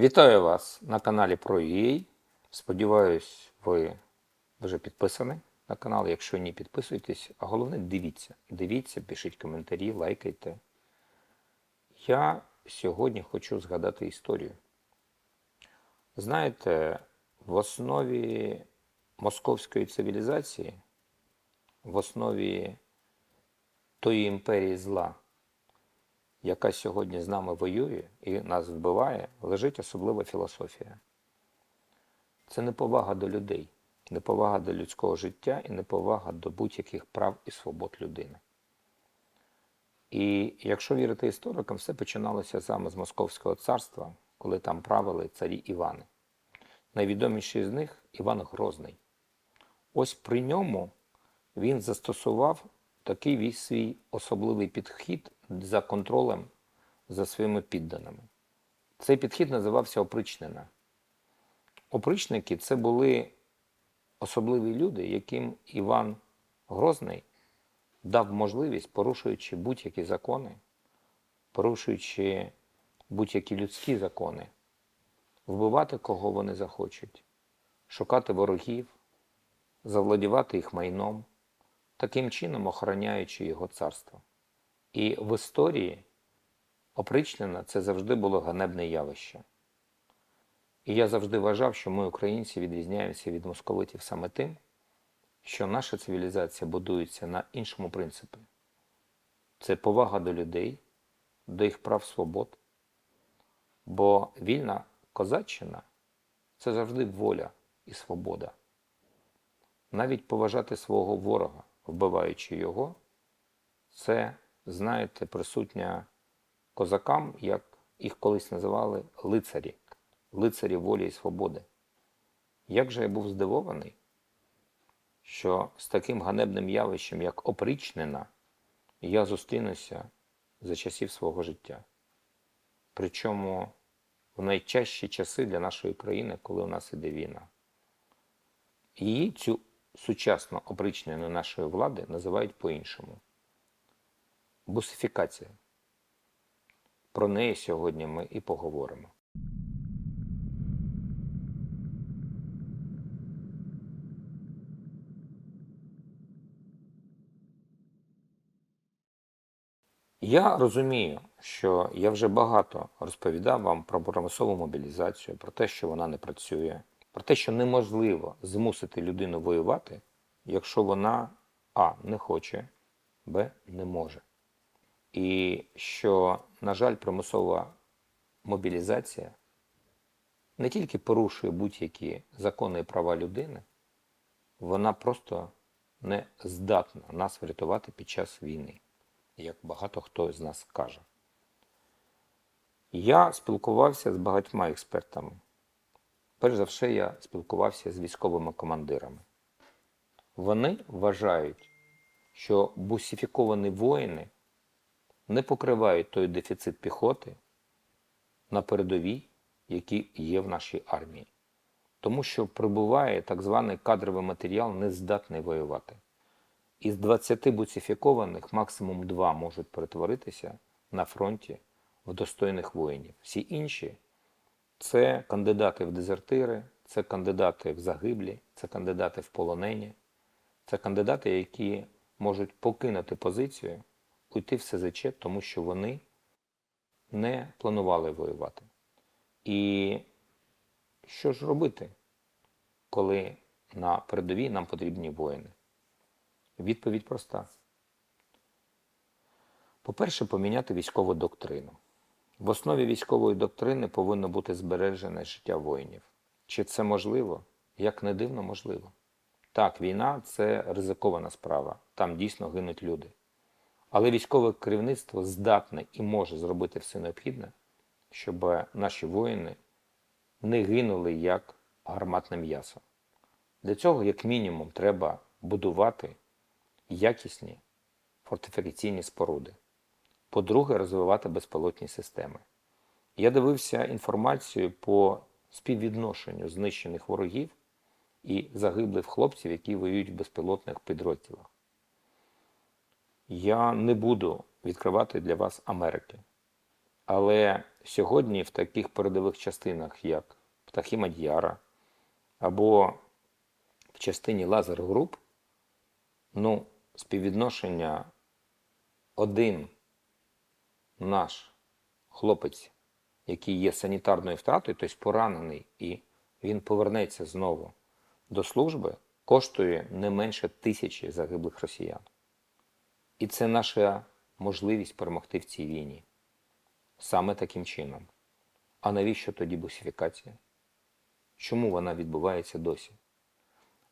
Вітаю вас на каналі ProUA. Сподіваюсь, ви вже підписані на канал. Якщо ні, підписуйтесь. А головне, дивіться. Дивіться, пишіть коментарі, лайкайте. Я сьогодні хочу згадати історію. Знаєте, в основі московської цивілізації, в основі тої імперії зла, яка сьогодні з нами воює і нас вбиває, лежить особлива філософія. Це неповага до людей, неповага до людського життя і неповага до будь-яких прав і свобод людини. І якщо вірити історикам, все починалося саме з Московського царства, коли там правили царі Івани. Найвідоміший з них Іван Грозний. Ось при ньому він застосував такий свій особливий підхід за контролем за своїми підданими. Цей підхід називався опричнина. Опричники це були особливі люди, яким Іван Грозний дав можливість, порушуючи будь-які закони, порушуючи будь-які людські закони, вбивати кого вони захочуть, шукати ворогів, завладівати їх майном, таким чином охороняючи його царство. І в історії опричнина це завжди було ганебне явище. І я завжди вважав, що ми, українці, відрізняємося від московитів саме тим, що наша цивілізація будується на іншому принципі. Це повага до людей, до їх прав свобод. Бо вільна козаччина це завжди воля і свобода. Навіть поважати свого ворога, вбиваючи його, це, знаєте, присутня козакам, як їх колись називали лицарі, лицарі волі і свободи. Як же я був здивований, що з таким ганебним явищем, як опричнина, я зустрінуся за часів свого життя. Причому в найчастіші часи для нашої країни, коли у нас іде війна. Її цю сучасну опричнину нашої влади називають по-іншому. Бусифікація. Про неї сьогодні ми і поговоримо. Я розумію, що я вже багато розповідав вам про примусову мобілізацію, про те, що вона не працює, про те, що неможливо змусити людину воювати, якщо вона А не хоче, Б не може. І що, на жаль, примусова мобілізація не тільки порушує будь-які закони і права людини, вона просто не здатна нас врятувати під час війни, як багато хто з нас каже. Я спілкувався з багатьма експертами. Перш за все, я спілкувався з військовими командирами. Вони вважають, що бусифіковані воїни не покривають той дефіцит піхоти на передовій, який є в нашій армії. Тому що прибуває так званий кадровий матеріал, не здатний воювати. Із 20 буцифікованих максимум 2 можуть перетворитися на фронті в достойних воїнів. Всі інші це кандидати в дезертири, це кандидати в загиблі, це кандидати в полонені, це кандидати, які можуть покинути позицію, уйти в СЗЧ, тому що вони не планували воювати. І що ж робити, коли на передовій нам потрібні воїни? Відповідь проста. По-перше, поміняти військову доктрину. В основі військової доктрини повинно бути збережене життя воїнів. Чи це можливо? Як не дивно, можливо. Так, війна це ризикована справа, там дійсно гинуть люди. Але військове керівництво здатне і може зробити все необхідне, щоб наші воїни не гинули як гарматне м'ясо. Для цього, як мінімум, треба будувати якісні фортифікаційні споруди. По-друге, розвивати безпілотні системи. Я дивився інформацію по співвідношенню знищених ворогів і загиблих хлопців, які воюють в безпілотних підрозділах. Я не буду відкривати для вас Америки. Але сьогодні в таких передових частинах, як Птахи Мадьяра або в частині Лазер Груп, ну, співвідношення один наш хлопець, який є санітарною втратою, тобто поранений, і він повернеться знову до служби, коштує не менше тисячі загиблих росіян. І це наша можливість перемогти в цій війні. Саме таким чином. А навіщо тоді бусифікація? Чому вона відбувається досі?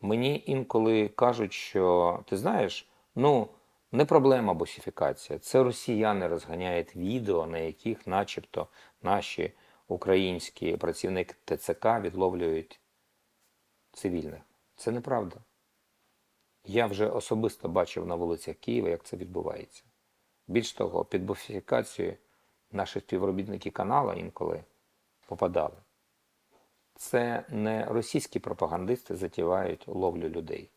Мені інколи кажуть, що ти знаєш, ну, не проблема бусифікація. Це росіяни розганяють відео, на яких начебто наші українські працівники ТЦК відловлюють цивільних. Це неправда. Я вже особисто бачив на вулицях Києва, як це відбувається. Більш того, під бусифікацію наші співробітники каналу інколи попадали. Це не російські пропагандисти затівають ловлю людей.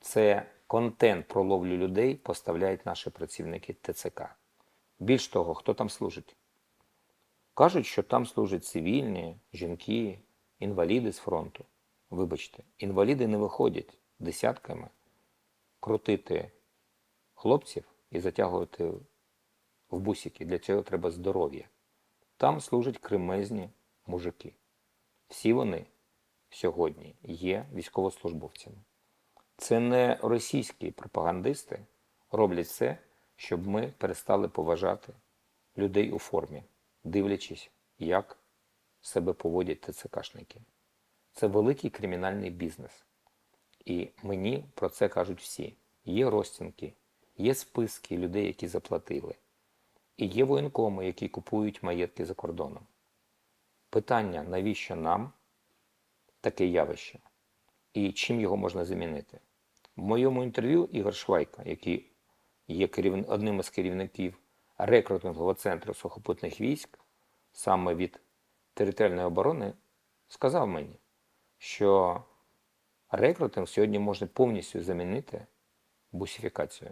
Це контент про ловлю людей поставляють наші працівники ТЦК. Більш того, хто там служить? Кажуть, що там служать цивільні, жінки, інваліди з фронту. Вибачте, інваліди не виходять десятками крутити хлопців і затягувати в бусики. Для цього треба здоров'я. Там служать кремезні мужики. Всі вони сьогодні є військовослужбовцями. Це не російські пропагандисти роблять все, щоб ми перестали поважати людей у формі, дивлячись, як себе поводять ТЦКшники. Це великий кримінальний бізнес. І мені про це кажуть всі. Є розцінки, є списки людей, які заплатили, і є воєнкоми, які купують маєтки за кордоном. Питання, навіщо нам таке явище і чим його можна замінити? В моєму інтерв'ю Ігор Швайка, який є керів... одним із керівників рекрутингового центру сухопутних військ, саме від територіальної оборони, сказав мені, що рекрутинг сьогодні можна повністю замінити бусифікацію.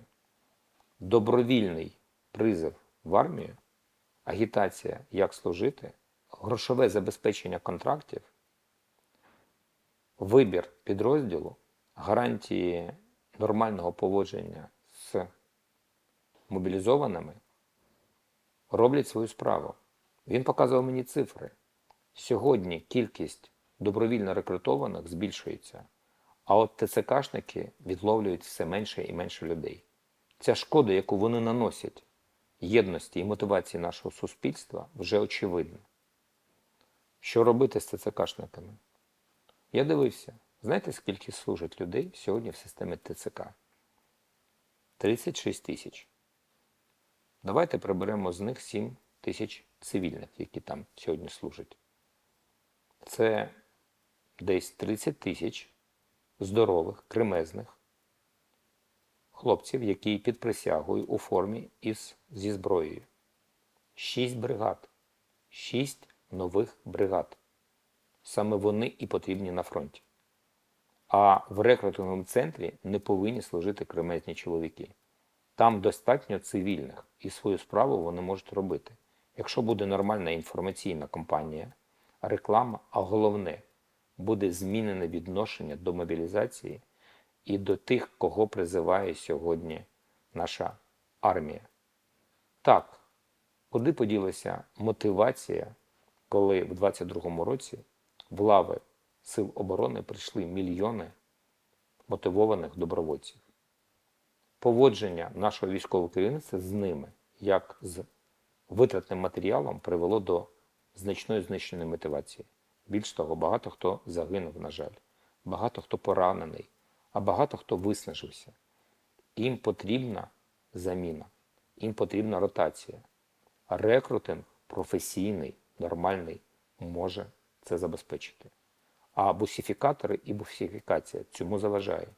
Добровільний призов в армію, агітація, як служити, грошове забезпечення контрактів, вибір підрозділу, гарантії нормального поводження з мобілізованими роблять свою справу. Він показував мені цифри. Сьогодні кількість добровільно рекрутованих збільшується, а от ТЦКшники відловлюють все менше і менше людей. Ця шкода, яку вони наносять єдності і мотивації нашого суспільства, вже очевидна. Що робити з ТЦКшниками? Я дивився, знаєте, скільки служить людей сьогодні в системі ТЦК? 36 тисяч. Давайте приберемо з них 7 тисяч цивільних, які там сьогодні служать. Це десь 30 тисяч здорових, кремезних хлопців, які під присягою у формі із, зі зброєю. Шість бригад. Шість нових бригад. Саме вони і потрібні на фронті. А в рекрутинговому центрі не повинні служити кремезні чоловіки. Там достатньо цивільних, і свою справу вони можуть робити. Якщо буде нормальна інформаційна кампанія, реклама, а головне, буде змінене відношення до мобілізації і до тих, кого призиває сьогодні наша армія. Так, куди поділася мотивація, коли в 22-му році в лави Сил оборони прийшли мільйони мотивованих добровольців? Поводження нашого військового керівництва з ними, як з витратним матеріалом, привело до значної знищеної мотивації. Більш того, багато хто загинув, на жаль, багато хто поранений, а багато хто виснажився. Їм потрібна заміна, їм потрібна ротація. А рекрутинг професійний, нормальний може це забезпечити. А бусифікатори і бусифікація цьому заважає,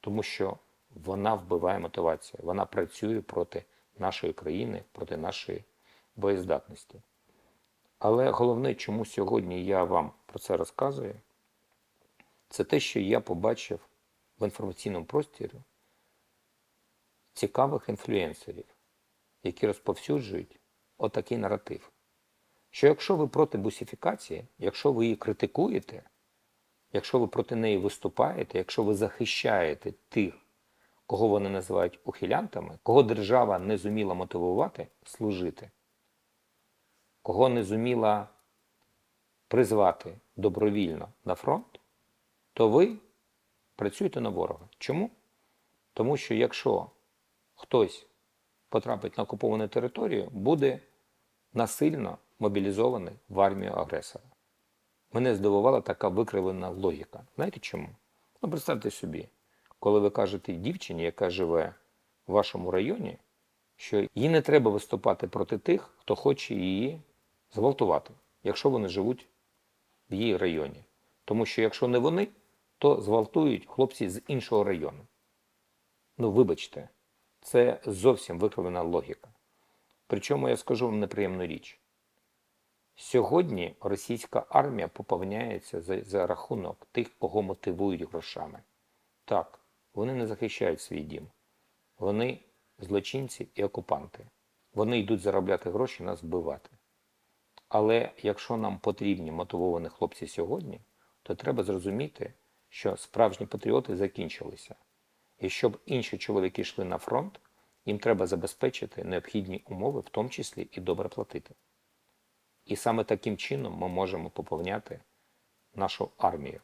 тому що вона вбиває мотивацію, вона працює проти нашої країни, проти нашої боєздатності. Але головне, чому сьогодні я вам про це розказую, це те, що я побачив в інформаційному просторі цікавих інфлюенсерів, які розповсюджують отакий наратив. Що якщо ви проти бусифікації, якщо ви її критикуєте, якщо ви проти неї виступаєте, якщо ви захищаєте тих, кого вони називають ухилянтами, кого держава не зуміла мотивувати служити, кого не зуміла призвати добровільно на фронт, то ви працюєте на ворога. Чому? Тому що якщо хтось потрапить на окуповану територію, буде насильно мобілізований в армію агресора. Мене здивувала така викривлена логіка. Знаєте чому? Ну, представте собі, коли ви кажете дівчині, яка живе в вашому районі, що їй не треба виступати проти тих, хто хоче її зґвалтувати, якщо вони живуть в її районі. Тому що якщо не вони, то зґвалтують хлопці з іншого району. Ну, вибачте, це зовсім викривлена логіка. Причому я скажу вам неприємну річ. Сьогодні російська армія поповняється за, за рахунок тих, кого мотивують грошами. Так, вони не захищають свій дім. Вони злочинці і окупанти. Вони йдуть заробляти гроші нас вбивати. Але якщо нам потрібні мотивовані хлопці сьогодні, то треба зрозуміти, що справжні патріоти закінчилися. І щоб інші чоловіки йшли на фронт, їм треба забезпечити необхідні умови, в тому числі і добре платити. І саме таким чином ми можемо поповняти нашу армію.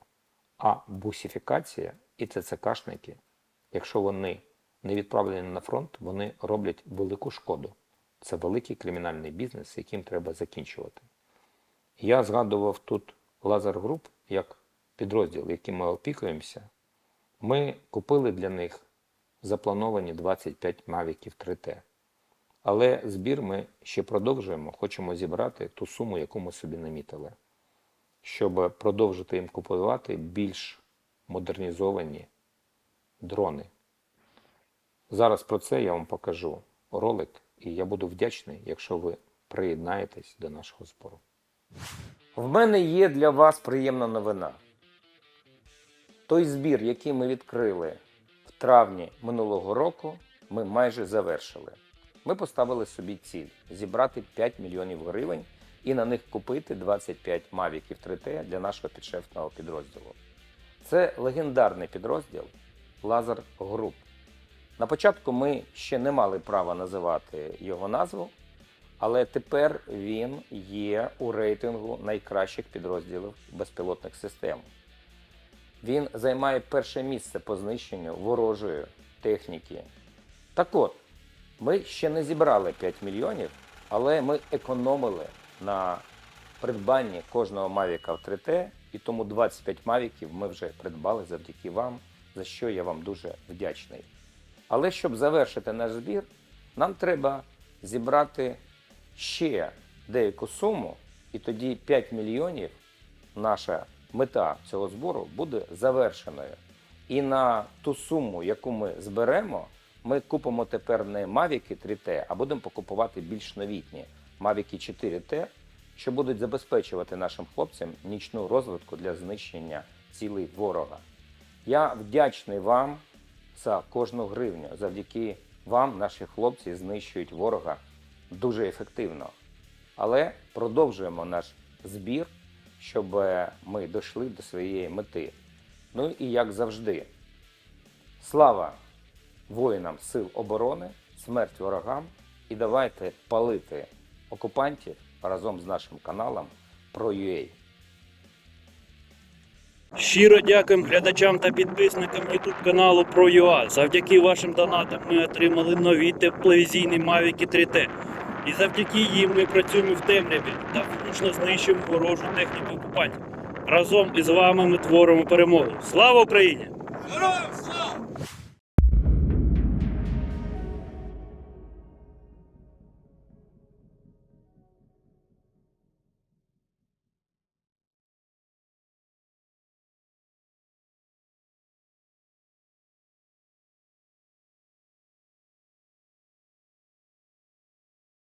А бусифікація і ТЦКшники, якщо вони не відправлені на фронт, вони роблять велику шкоду. Це великий кримінальний бізнес, яким треба закінчувати. Я згадував тут Лазар Груп як підрозділ, яким ми опікуємося. Ми купили для них заплановані 25 мавіків 3T. Але збір ми ще продовжуємо, хочемо зібрати ту суму, яку ми собі намітили, щоб продовжити їм купувати більш модернізовані дрони. Зараз про це я вам покажу ролик, і я буду вдячний, якщо ви приєднаєтесь до нашого збору. В мене є для вас приємна новина. Той збір, який ми відкрили в травні минулого року, ми майже завершили. Ми поставили собі ціль зібрати 5 мільйонів гривень і на них купити 25 мавіків 3T для нашого підшефного підрозділу. Це легендарний підрозділ Лазер Груп. На початку ми ще не мали права називати його назву, але тепер він є у рейтингу найкращих підрозділів безпілотних систем. Він займає перше місце по знищенню ворожої техніки. Так от, ми ще не зібрали 5 мільйонів, але ми економили на придбанні кожного Mavic в 3T, і тому 25 Мавіків ми вже придбали завдяки вам, за що я вам дуже вдячний. Але щоб завершити наш збір, нам треба зібрати ще деяку суму, і тоді 5 мільйонів наша мета цього збору буде завершеною. І на ту суму, яку ми зберемо, ми купимо тепер не Mavic 3T, а будемо покупувати більш новітні Mavic 4T, що будуть забезпечувати нашим хлопцям нічну розвитку для знищення цілей ворога. Я вдячний вам за кожну гривню. Завдяки вам наші хлопці знищують ворога дуже ефективно. Але продовжуємо наш збір, щоб е, ми дійшли до своєї мети. Ну і як завжди, слава воїнам Сил оборони, смерть ворогам і давайте палити окупантів разом з нашим каналом про UA. Щиро дякуємо глядачам та підписникам YouTube каналу ProUA. Завдяки вашим донатам ми отримали нові тепловізійні Mavic 3T. І завдяки їм ми працюємо в темряві та влучно знищуємо ворожу техніку окупантів. Разом із вами ми творимо перемогу. Слава Україні! Героям слава!